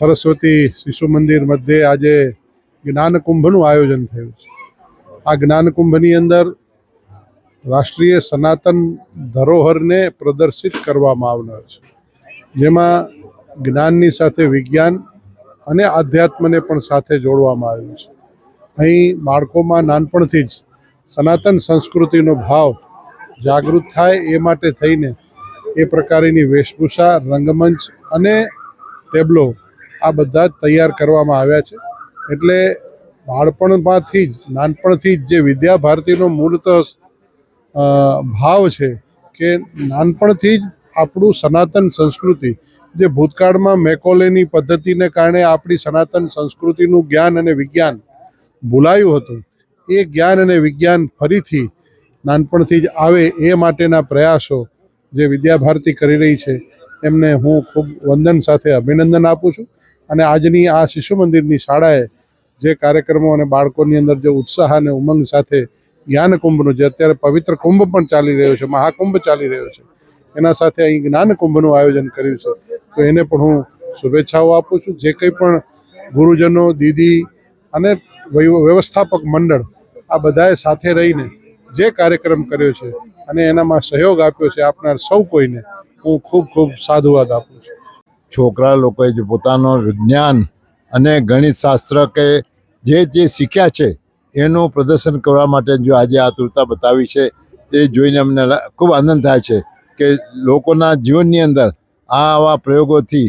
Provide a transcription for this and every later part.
સરસ્વતી શિશુ મંદિર મધ્યે આજે જ્ઞાનકુંભનું આયોજન થયું છે. આ જ્ઞાનકુંભની અંદર રાષ્ટ્રીય સનાતન ધરોહરને પ્રદર્શિત કરવામાં આવનાર છે. જેમાં જ્ઞાનની સાથે વિજ્ઞાન અને આધ્યાત્મને પણ સાથે જોડવામાં આવ્યું છે. અહીં બાળકોમાં નાનપણથી જ સનાતન સંસ્કૃતિનો ભાવ જાગૃત થાય એ માટે થઈને એ પ્રકારની વેશભૂષા, રંગમંચ અને ટેબ્લો આ બધા જ તૈયાર કરવામાં આવ્યા છે. એટલે બાળપણમાંથી જ, નાનપણથી જ જે વિદ્યા ભારતીનો મૂળત ભાવ છે કે નાનપણથી જ આપણું સનાતન સંસ્કૃતિ, જે ભૂતકાળમાં મેકોલેની પદ્ધતિને કારણે આપણી સનાતન સંસ્કૃતિનું જ્ઞાન અને વિજ્ઞાન ભૂલાયું હતું, એ જ્ઞાન અને વિજ્ઞાન ફરીથી નાનપણથી જ આવે એ માટેના પ્રયાસો જે વિદ્યાભારતી કરી રહી છે, એમને હું ખૂબ વંદન સાથે અભિનંદન આપું છું. અને આજની આ શિશુ મંદિરની શાળાએ જે કાર્યક્રમો અને બાળકોની અંદર જે ઉત્સાહ અને ઉમંગ સાથે જ્ઞાન કુંભનું જે અત્યારે પવિત્ર કુંભ પણ ચાલી રહ્યો છે, મહાકુંભ ચાલી રહ્યો છે, એના સાથે અહીં જ્ઞાન કુંભનું આયોજન કર્યું છે. તો એને પણ હું શુભેચ્છાઓ આપું છું. જે કંઈ પણ ગુરુજનો, દીદી અને વય- વ્યવસ્થાપક મંડળ આ બધાએ સાથે રહીને જે કાર્યક્રમ કર્યો છે અને એનામાં સહયોગ આપ્યો છે આપનાર સૌ કોઈને, હું ખૂબ ખૂબ સાધુવાદ આપું છું. છોકરા લોકોએ જે પોતાનો વિજ્ઞાન અને ગણિત શાસ્ત્ર કે જે જે શીખ્યા છે, એનું પ્રદર્શન કરવા માટે જો આજે આતુરતા બતાવી છે, એ જોઈને અમને ખૂબ આનંદ થાય છે કે લોકોના જીવનની અંદર આ આવા પ્રયોગોથી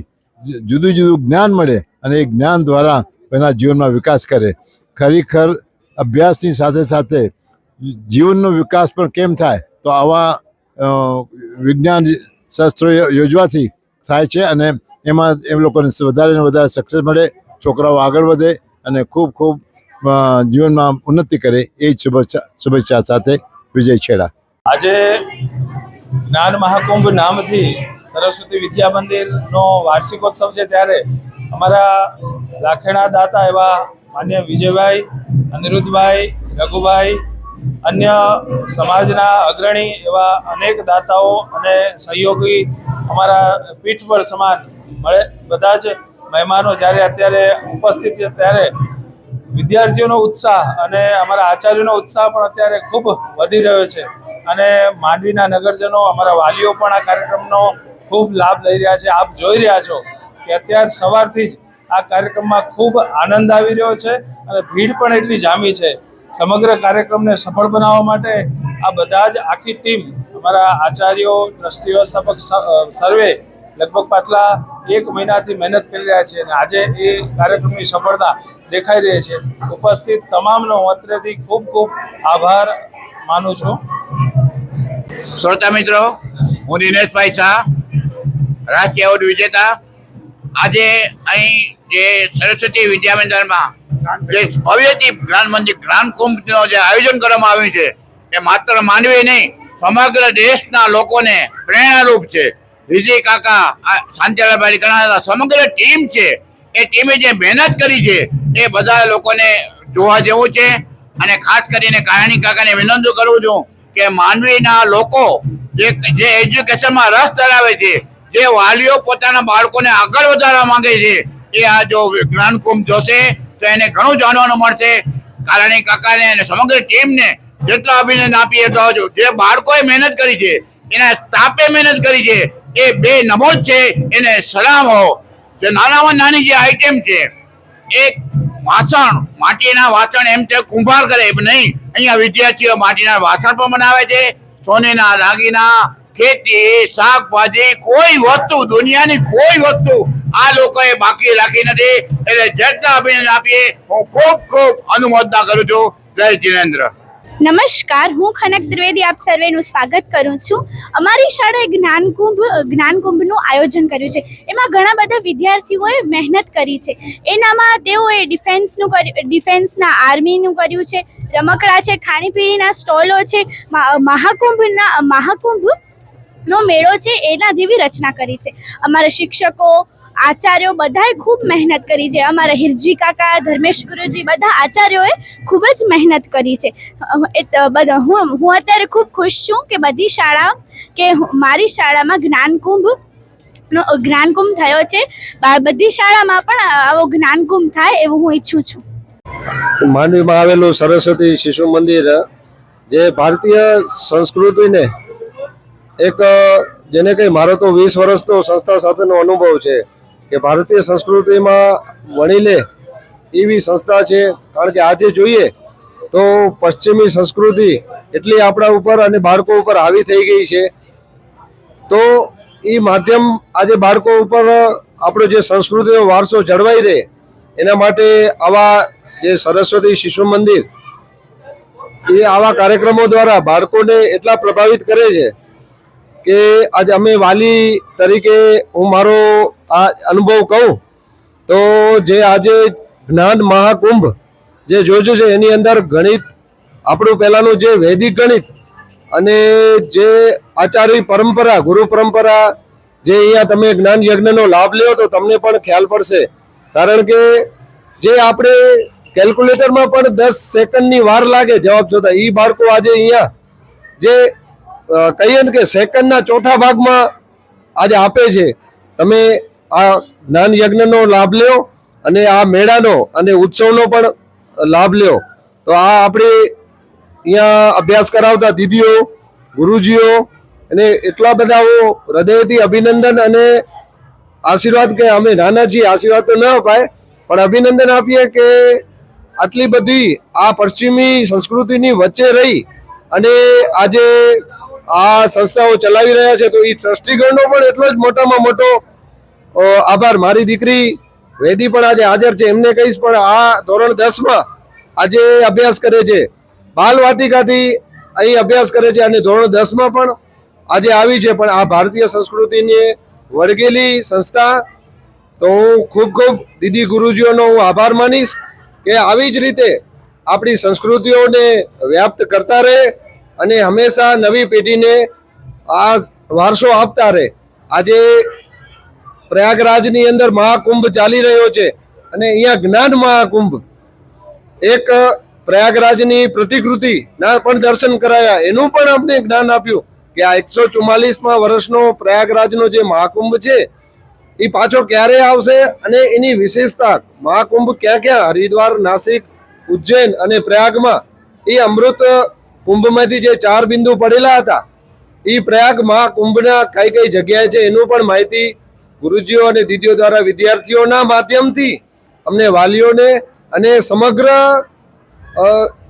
જુદું જુદું જ્ઞાન મળે અને એ જ્ઞાન દ્વારા એના જીવનમાં વિકાસ કરે. ખરેખર અભ્યાસની સાથે સાથે જીવનનો વિકાસ પણ કેમ થાય? તો આવા વિજ્ઞાન શાસ્ત્રો યોજવાથી થાય છે અને એમાં એમ લોકોને વધારે ને વધારે સક્સેસ મળે, છોકરાઓ આગળ વધે અને ખૂબ ખૂબ જીવનમાં ઉન્નતિ કરે એ શુભેચ્છા શુભેચ્છા સાથે વિજય છેડા. આજે જ્ઞાન મહાકુંભ નામથી સરસ્વતી વિદ્યા મંદિરનો વાર્ષિકોત્સવ છે ત્યારે અમારા લાખેણા દાતા એવા માન્ય વિજયભાઈ, અનિરુદ્ધભાઈ, રઘુભાઈ, અન્ય સમાજના અગ્રણી એવા અનેક દાતાઓ અને સહયોગી અમારા પીઠ પર સમાન મળે બધા જ મહેમાનો જ્યારે અત્યારે ઉપસ્થિત છે ત્યારે વિદ્યાર્થીઓનો ઉત્સાહ અને અમારા આચાર્યોનો ઉત્સાહ પણ અત્યારે ખૂબ વધી રહ્યો છે. અને માંડવીના નગરજનો, અમારા વાલીઓ પણ આ કાર્યક્રમનો ખૂબ લાભ લઈ રહ્યા છે. આપ જોઈ રહ્યા છો કે અત્યાર સવારથી જ આ કાર્યક્રમમાં ખૂબ આનંદ આવી રહ્યો છે અને ભીડ પણ એટલી જામી છે. સમગ્ર કાર્યક્રમને સફળ બનાવવા માટે આ બધા જ આખી ટીમ, અમારા આચાર્યો, ટ્રસ્ટી વ્યવસ્થાપક સર્વે લગભગ પાછલા એક મહિનાથી મહેનત કરી રહ્યા છે અને આજે એ કાર્યક્રમની સફળતા દેખાઈ રહી છે. ઉપસ્થિત તમામનો હું અત્રેથી ખૂબ ખૂબ આભાર માનું છું. શ્રોતા મિત્રો, હું દિનેશભાઈ શાહ, રાષ્ટ્રીય એવોર્ડ વિજેતા. આજે અહીં જે સરસ્વતી વિદ્યામંદિરમાં જે ભવ્યથી જ્ઞાન મંદિર જ્ઞાન કુંભનો જે આયોજન કરવામાં આવ્યું છે, એ માત્ર માનવી નહીં, સમગ્ર દેશના લોકોને પ્રેરણારૂપ છે. વિજય કાકા શાંતિલાલભાઈ ઘણા સમગ્ર ટીમ છે. એ ટીમે જે મહેનત કરી છે, એ બધા લોકોને જોવા જેવું છે. અને ખાસ કરીને કાયાણી કાકાને વિનંતી કરું છું કે માનવીના લોકો જે જે એજ્યુકેશનમાં રસ ધરાવે છે, જે વાલીઓ પોતાના બાળકોને આગળ વધારવા માંગે છે, એ આ જો જ્ઞાનકુંભ જોશે, તો એને ઘણું જાણવાનું મળશે. કારાણી કાકાને અને સમગ્ર ટીમને જેટલા અભિનંદન આપીએ તો જે બાળકોએ મહેનત કરી છે, એના સ્ટાફે મહેનત કરી છે એ બે નમોદ છે, એને સલામો જે નાનામાં નાની જે આઈટમ છે એક વાસણ, માટીના વાસણ એમ તે કુંભાર કરે, એમ નહીં. અહીંયા વિદ્યાર્થીઓ માટીના વાસણ પણ બનાવે છે, સોનેના દાગીના, ખેતી, શાકભાજી, કોઈ વસ્તુ, દુનિયાની કોઈ વસ્તુ આ લોકોએ બાકી રાખી નથી. એટલે જેટલા અભિનંદન આપીએ, હું ખૂબ ખૂબ અનુમોદના કરું છું. જય જીનેન્દ્ર. નમસ્કાર, હું ખનક ત્રિવેદી આપ સર્વેનું સ્વાગત કરું છું. અમારી શાળાએ જ્ઞાનકુંભ, જ્ઞાનકુંભનું આયોજન કર્યું છે. એમાં ઘણા બધા વિદ્યાર્થીઓએ મહેનત કરી છે. એનામાં તેઓએ ડિફેન્સનું કર્યું, ડિફેન્સના આર્મીનું કર્યું છે, રમકડા છે, ખાણીપીણીના સ્ટોલો છે મહાકુંભના મહાકુંભ નો મેળો છે, એના જેવી રચના કરી છે. અમારા શિક્ષકો આચાર્યો બધાએ ખૂબ મહેનત કરી છે. અમારા હિરજી કાકા, ધર્મેશ ગુરુજી બધા આચાર્યોએ ખૂબ જ મહેનત કરી છે. ત- બધા, હું હું અત્યારે ખૂબ ખુશ છું કે બધી શાળા, કે મારી શાળામાં જ્ઞાનકુંભ નો, જ્ઞાનકુંભ થયો છે. બધી શાળામાં પણ આવો જ્ઞાનકુંભ થાય એવું હું ઈચ્છું છું. માંડવીમાં આવેલું સરસ્વતી શિશુ મંદિર, જે ભારતીય સંસ્કૃતિને એક, જેને કંઈ મારો તો વીસ વર્ષનો સંસ્થા સાથેનો અનુભવ છે. કે ભારતીય સંસ્કૃતિમાં વણી લે એવી સંસ્થા છે. કારણ કે આજે જોઈએ તો પશ્ચિમી સંસ્કૃતિ એટલી આપણા ઉપર અને બાળકો ઉપર હાવી થઈ ગઈ છે. તો એ માધ્યમ આજે બાળકો ઉપર આપણો જે સંસ્કૃતિનો વારસો જળવાઈ રહે એના માટે આવા જે સરસ્વતી શિશુ મંદિર એ આવા કાર્યક્રમો દ્વારા બાળકોને એટલા પ્રભાવિત કરે છે કે આજે અમે વાલી તરીકે હું મારો આ અનુભવ કહું તો જે આજે જ્ઞાન મહાકુંભ જે જોજો છે, એની અંદર ગણિત, આપણું પહેલાંનું જે વૈદિક ગણિત અને જે આચાર્ય પરંપરા, ગુરુ પરંપરા, જે અહીંયા તમે જ્ઞાન યજ્ઞનો લાભ લ્યો તો તમને પણ ખ્યાલ પડશે. કારણ કે જે આપણે કેલ્ક્યુલેટરમાં પણ દસ સેકન્ડની વાર લાગે જવાબ જોતા એ બાળકો આજે અહીંયા જે કહીએ ને કે સેકન્ડના ચોથા ભાગમાં આજે આપે છે. તમે આ જ્ઞાન યજ્ઞનો લાભ લ્યો અને આ મેળાનો અને ઉત્સવનો પણ લાભ લ્યો. તો આ આપણે અહીંયા અભ્યાસ કરાવતા દીદીઓ, ગુરુજીઓ અને એટલા બધા હું હૃદયથી અભિનંદન અને આશીર્વાદ કે અમે નાના છીએ આશીર્વાદ તો ન અપાય, પણ અભિનંદન આપીએ કે આટલી બધી આ પશ્ચિમી સંસ્કૃતિની વચ્ચે રહી અને આજે આ સંસ્થાઓ ચલાવી રહ્યા છે, તો એ ટ્રસ્ટીગણનો પણ એટલો જ મોટામાં મોટો આભાર. મારી દીકરી વેદી પણ આજે હાજર છે. એમને કહીશ પણ આ ધોરણ દસમાં આજે અભ્યાસ કરે છે. બાલ વાટિકાથી અહીં અભ્યાસ કરે છે અને ધોરણ દસમાં પણ આજે આવી છે. પણ આ ભારતીય સંસ્કૃતિની વળગેલી સંસ્થા. તો હું ખૂબ ખૂબ દીદી ગુરુજીઓનો હું આભાર માનીશ કે આવી જ રીતે આપણી સંસ્કૃતિઓને વ્યાપ્ત કરતા રહે અને હંમેશા નવી પેઢીને આ વારસો આપતા રહે. આજે પ્રયાગરાજની અંદર મહાકુંભ ચાલી રહ્યો છે અને અહીંયા જ્ઞાન મહાકુંભ, એક પ્રયાગરાજની પ્રતિકૃતિ ના પણ દર્શન કરાયા. એનું પણ અમને જ્ઞાન આપ્યું કે આ એકસો ચુમ્માલીસમાં વર્ષનો પ્રયાગરાજનો જે મહાકુંભ છે, એ પાછો ક્યારે આવશે અને એની વિશેષતા મહાકુંભ ક્યાં ક્યાં? હરિદ્વાર, નાસિક, ઉજ્જૈન અને પ્રયાગમાં. એ અમૃત કુંભમાંથી જે ચાર બિંદુ પડેલા હતા, એ પ્રયાગ મહાકુંભના કઈ કઈ જગ્યાએ છે એનું પણ માહિતી ગુરુજીઓ અને દીદીઓ દ્વારા વિદ્યાર્થીઓના માધ્યમથી અમને વાલીઓને અને સમગ્ર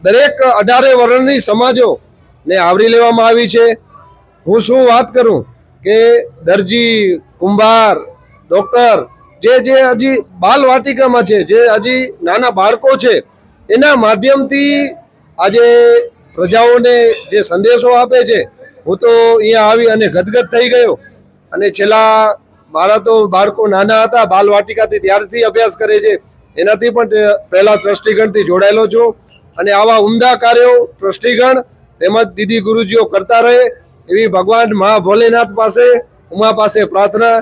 દરેક અઢારે વર્ણની સમાજોને આવરી લેવામાં આવી છે. હું શું વાત કરું કે દરજી, કુંભાર, ડૉક્ટર, જે જે હજી બાલ વાટિકામાં છે, જે હજી નાના બાળકો છે, એના માધ્યમથી આજે પ્રજાઓને જે સંદેશો આપે છે, હું તો અહીંયા આવી અને ગદગદ થઈ ગયો. અને છેલ્લા મારા તો બાળકો નાના હતા, બાલ વાટિકાથી ત્યારથી અભ્યાસ કરે છે. એનાથી પણ પહેલાં પહેલા ટ્રસ્ટીગણથી જોડાયેલો છું. અને આવા ઉમદા કાર્યો ટ્રસ્ટીગણ તેમજ દીદી ગુરુજીઓ કરતા રહે. એવી ભગવાન મહા ભોલેનાથ પાસે, ઉમા પાસે પ્રાર્થના